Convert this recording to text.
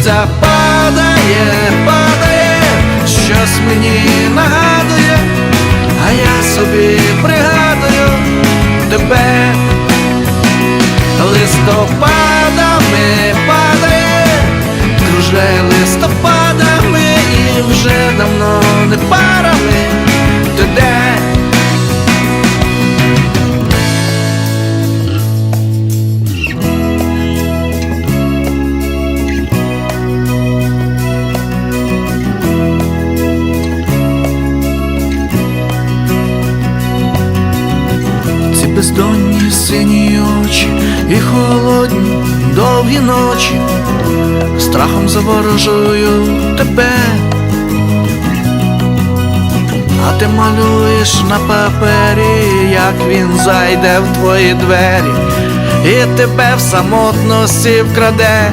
листя падає, падає, щось мені нагадує, а я собі пригадую тебе листопадами падає, кружляє листопадами і вже давно не парами. Бездонні сині очі і холодні довгі ночі, страхом заворожую тебе, а ти малюєш на папері, як він зайде в твої двері, і тебе в самотності вкраде,